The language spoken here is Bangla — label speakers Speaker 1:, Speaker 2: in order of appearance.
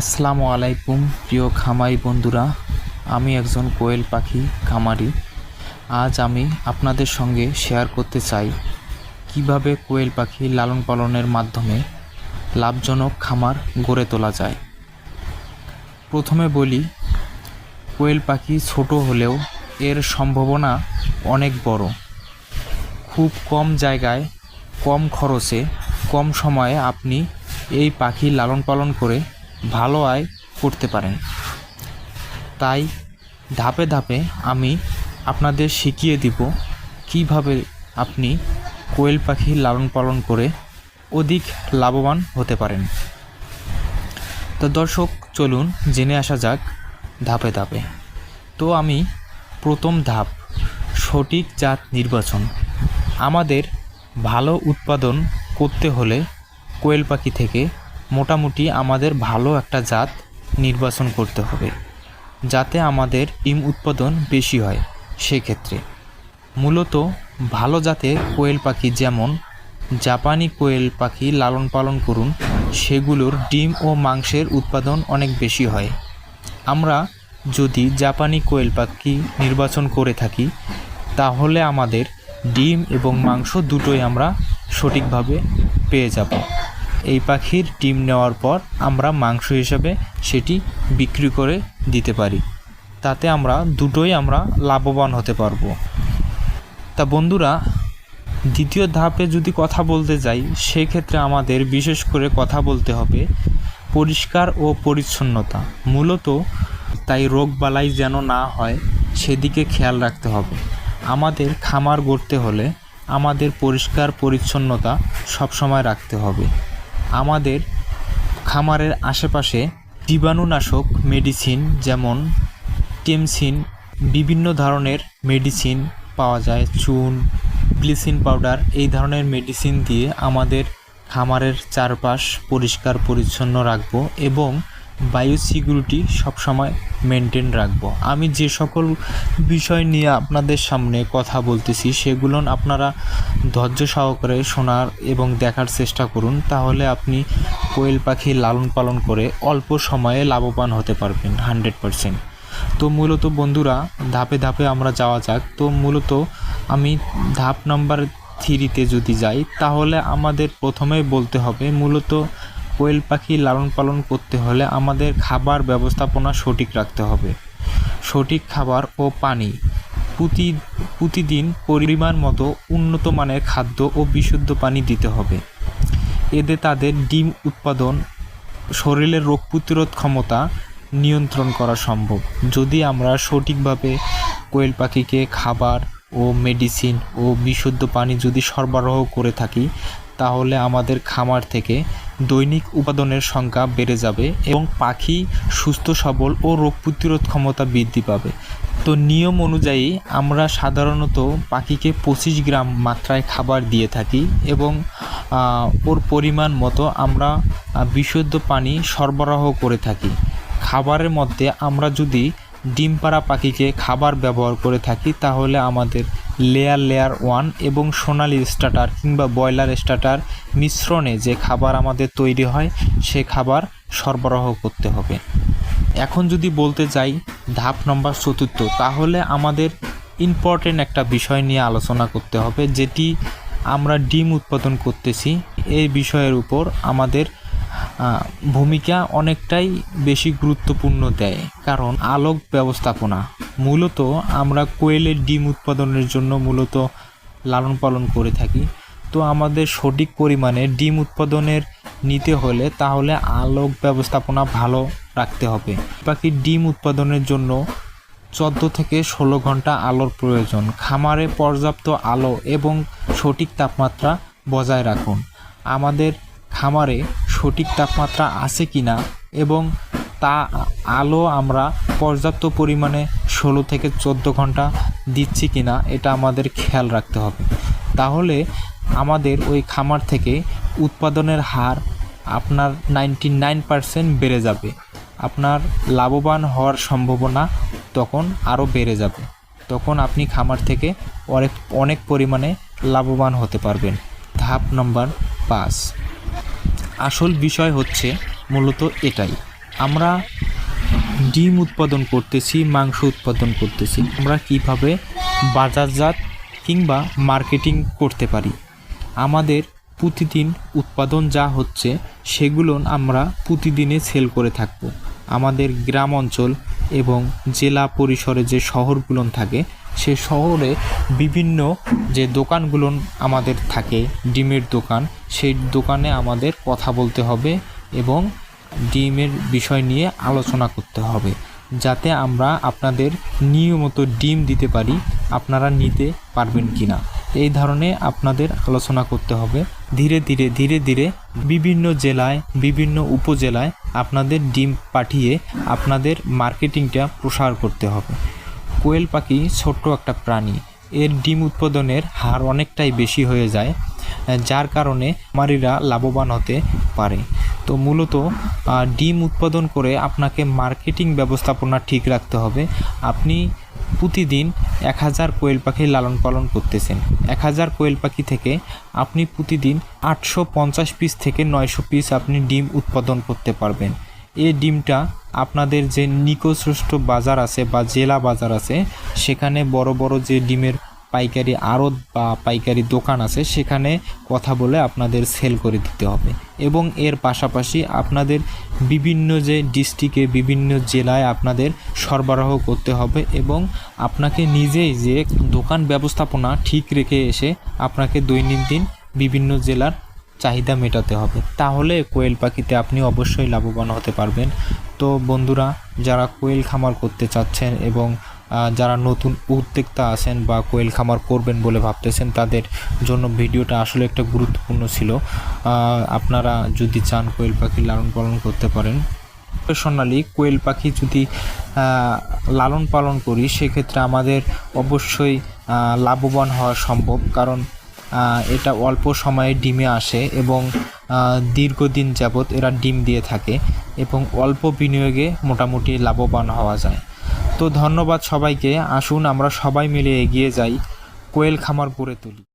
Speaker 1: আসসালামু আলাইকুম, প্রিয় খামারি বন্ধুরা। আমি একজন কোয়েল পাখি খামারি। আজ আমি আপনাদের সঙ্গে শেয়ার করতে চাই, কীভাবে কোয়েল পাখি লালন পালনের মাধ্যমে লাভজনক খামার গড়ে তোলা যায়। প্রথমে বলি, কোয়েল পাখি ছোট হলেও এর সম্ভাবনা অনেক বড়। খুব কম জায়গায়, কম খরচে, কম সময়ে আপনি এই পাখি লালন পালন করে ভালো আয় করতে পারেন তাই ধাপে ধাপে আমি আপনাদের শিখিয়ে দিব কীভাবে আপনি কোয়েল পাখি লালন পালন করে অধিক লাভবান হতে পারেন। তো দর্শক, চলুন জেনে আসা যাক ধাপে ধাপে। তো আমি প্রথম ধাপ, সঠিক জাত নির্বাচন। আমাদের ভালো উৎপাদন করতে হলে কোয়েল পাখি থেকে মোটামুটি আমাদের ভালো একটা জাত নির্বাচন করতে হবে, যাতে আমাদের ডিম উৎপাদন বেশি হয় সেক্ষেত্রে। মূলত ভালো জাতের কোয়েল পাখি যেমন জাপানি কোয়েল পাখি লালন পালন করুন, সেগুলোর ডিম ও মাংসের উৎপাদন অনেক বেশি হয়। আমরা যদি জাপানি কোয়েল পাখি নির্বাচন করে থাকি, তাহলে আমাদের ডিম এবং মাংস দুটোই আমরা সঠিকভাবে পেয়ে যাব। এই পাখির ডিম নেওয়ার পর আমরা মাংস হিসাবে সেটি বিক্রি করে দিতে পারি। তাতে আমরা দুটোই আমরা লাভবান হতে পারব। তা বন্ধুরা, দ্বিতীয় ধাপে যদি কথা বলতে যাই, সেক্ষেত্রে আমাদের বিশেষ করে কথা বলতে হবে পরিষ্কার ও পরিচ্ছন্নতা। মূলত তাই রোগবালাই যেন না হয়, সেদিকে খেয়াল রাখতে হবে। আমাদের খামার গড়তে হলে আমাদের পরিষ্কার পরিচ্ছন্নতা সবসময় রাখতে হবে। আমাদের খামারের আশেপাশে জীবাণুনাশক মেডিসিন যেমন টেমসিন বিভিন্ন ধরনের মেডিসিন পাওয়া যায়, চুন ব্লিচিং পাউডার, এই ধরনের মেডিসিন দিয়ে আমাদের খামারের চারপাশ পরিষ্কার, পরিচ্ছন্ন রাখব এবং বায়ু সিকিউরিটি সবসময় মেনটেন রাখব। আমি যে সকল বিষয় নিয়ে আপনাদের সামনে কথা বলতেছি, সেগুলো আপনারা ধৈর্য সহকারে শোনার এবং দেখার চেষ্টা করুন, তাহলে আপনি কোয়েল পাখি লালন পালন করে অল্প সময়ে লাভবান হতে পারবেন, হান্ড্রেড পারসেন্ট। তো মূলত বন্ধুরা, ধাপে ধাপে আমরা যাওয়া যাক। তো মূলত আমি ধাপ নাম্বার থ্রিতে যদি যাই, তাহলে আমাদের প্রথমেই বলতে হবে মূলত কোয়েল পাখি লালন পালন করতে হলে আমাদের খাবার ব্যবস্থাপনা সঠিক রাখতে হবে। সঠিক খাবার ও পানি প্রতি, প্রতিদিন পরিমাণ মতো উন্নত মানের খাদ্য ও বিশুদ্ধ পানি দিতে হবে। এতে তাদের ডিম উৎপাদন, শরীরের রোগ প্রতিরোধ ক্ষমতা নিয়ন্ত্রণ করা সম্ভব। যদি আমরা সঠিকভাবে কোয়েল পাখিকে খাবার ও মেডিসিন ও বিশুদ্ধ পানি যদি সরবরাহ করে থাকি, তাহলে আমাদের খামার থেকে দৈনিক উপাদানের সংখ্যা বেড়ে যাবে এবং পাখি সুস্থ, সবল ও রোগ প্রতিরোধ ক্ষমতা বৃদ্ধি পাবে। তো নিয়ম অনুযায়ী আমরা সাধারণত পাখিকে পঁচিশ গ্রাম মাত্রায় খাবার দিয়ে থাকি এবং ওর পরিমাণ মতো আমরা বিশুদ্ধ পানি সরবরাহ করে থাকি। খাবারের মধ্যে আমরা যদি ডিম পাড়া পাখিকে খাবার ব্যবহার করে থাকি, তাহলে আমাদের লেয়ার লেয়ার ওয়ান এবং সোনালি স্টার্টার কিংবা ব্রয়লার স্টার্টার মিশ্রণে যে খাবার আমাদের তৈরি হয়, সে খাবার সরবরাহ করতে হবে। এখন যদি বলতে যাই ধাপ নম্বর চতুর্থ, তাহলে আমাদের ইম্পর্টেন্ট একটা বিষয় নিয়ে আলোচনা করতে হবে, যেটি আমরা ডিম উৎপাদন করতেছি। এই বিষয়ের উপর আমাদের ভূমিকা অনেকটাই বেশি গুরুত্বপূর্ণ দেয়। কারণ আলোক ব্যবস্থাপনা, মূলত আমরা কোয়েলের ডিম উৎপাদনের জন্য মূলত লালন পালন করে থাকি। তো আমাদের সঠিক পরিমাণে ডিম উৎপাদনের নিতে হলে তাহলে আলোক ব্যবস্থাপনা ভালো রাখতে হবে। বাকি ডিম উৎপাদনের জন্য চোদ্দ থেকে ষোলো ঘণ্টা আলোর প্রয়োজন। খামারে পর্যাপ্ত আলো এবং সঠিক তাপমাত্রা বজায় রাখুন। আমাদের খামারে সঠিক তাপমাত্রা আছে কি না এবং তা আলো আমরা পর্যাপ্ত পরিমাণে ষোলো থেকে চোদ্দ ঘণ্টা দিচ্ছি কি না এটা আমাদের খেয়াল রাখতে হবে। তাহলে আমাদের ওই খামার থেকে উৎপাদনের হার আপনার নাইনটি নাইন পারসেন্ট বেড়ে যাবে। আপনার লাভবান হওয়ার সম্ভাবনা তখন আরও বেড়ে যাবে। তখন আপনি খামার থেকে অনেক অনেক পরিমাণে লাভবান হতে পারবেন। ধাপ নম্বর পাঁচ। আসল বিষয় হচ্ছে মূলত এটাই। আমরা ডিম উৎপাদন করতেছি, মাংস উৎপাদন করতেছি। আমরা কীভাবে বাজারজাত কিংবা মার্কেটিং করতে পারি? আমাদের প্রতিদিন উৎপাদন যা হচ্ছে, সেগুলো আমরা প্রতিদিনে সেল করে থাকব। আমাদের গ্রাম অঞ্চল এবং জেলা পরিসরে যে শহরগুলো থাকে, সে শহরে বিভিন্ন যে দোকানগুলো আমাদের থাকে, ডিমের দোকান, সেই দোকানে আমাদের কথা বলতে হবে এবং ডিমের বিষয় নিয়ে আলোচনা করতে হবে, যাতে আমরা আপনাদের নিয়মিত ডিম দিতে পারি, আপনারা নিতে পারবেন কি না এই ধরনের আপনাদের আলোচনা করতে হবে। ধীরে ধীরে ধীরে ধীরে বিভিন্ন জেলায়, বিভিন্ন উপজেলায় আপনাদের ডিম পাঠিয়ে আপনাদের মার্কেটিংটা প্রসার করতে হবে। কোয়েল পাখি ছোট্ট একটা প্রাণী। এর ডিম উৎপাদনের হার অনেকটাই বেশি হয়ে যায়, যার কারণে মারিরা লাভবান হতে পারে। তো মূলত ডিম উৎপাদন করে আপনাকে মার্কেটিং ব্যবস্থাপনা ঠিক রাখতে হবে। আপনি প্রতিদিন এক হাজার কোয়েল পাখি লালন পালন করতেছেন। এক হাজার কোয়েল পাখি থেকে আপনি প্রতিদিন আটশো পঞ্চাশ পিস থেকে নয়শো পিস আপনি ডিম উৎপাদন করতে পারবেন। এই ডিমটা আপনাদের যে নিকটস্থ বাজার আছে বা জেলা বাজার আছে, সেখানে বড় বড় যে ডিমের পাইকারি আড়ত বা পাইকারি দোকান আছে, সেখানে কথা বলে আপনাদের সেল করে দিতে হবে। এবং এর পাশাপাশি আপনাদের বিভিন্ন যে ডিস্ট্রিক্টে বিভিন্ন জেলায় আপনাদের সরবরাহ করতে হবে এবং আপনাকে নিজেই যে দোকান ব্যবস্থাপনা ঠিক রেখে এসে আপনাকে দৈনন্দিন বিভিন্ন জেলার চাহিদা মেটাতে হবে। তাহলে কোয়েল পাখিতে আপনি অবশ্যই লাভবান হতে পারবেন। তো বন্ধুরা, যারা কোয়েল খামার করতে চাচ্ছেন এবং যারা নতুন উদ্যোক্তা আছেন বা কোয়েল খামার করবেন বলে ভাবতেছেন, তাদের জন্য ভিডিওটা আসলে একটা গুরুত্বপূর্ণ ছিল। আপনারা যদি চান কোয়েল পাখি লালন পালন করতে পারেন। প্রফেশনালি কোয়েল পাখি যদি লালন পালন করি, সেক্ষেত্রে আমাদের অবশ্যই লাভবান হওয়া সম্ভব। কারণ এটা অল্প সময়ে ডিমে আসে এবং দীর্ঘদিন যাবৎ এরা ডিম দিয়ে থাকে এবং অল্প বিনিয়োগে মোটামুটি লাভবান হওয়া যায়। তো ধন্যবাদ সবাইকে। আসুন আমরা সবাই মিলে এগিয়ে যাই কোয়েল খামার গড়ে তুলি।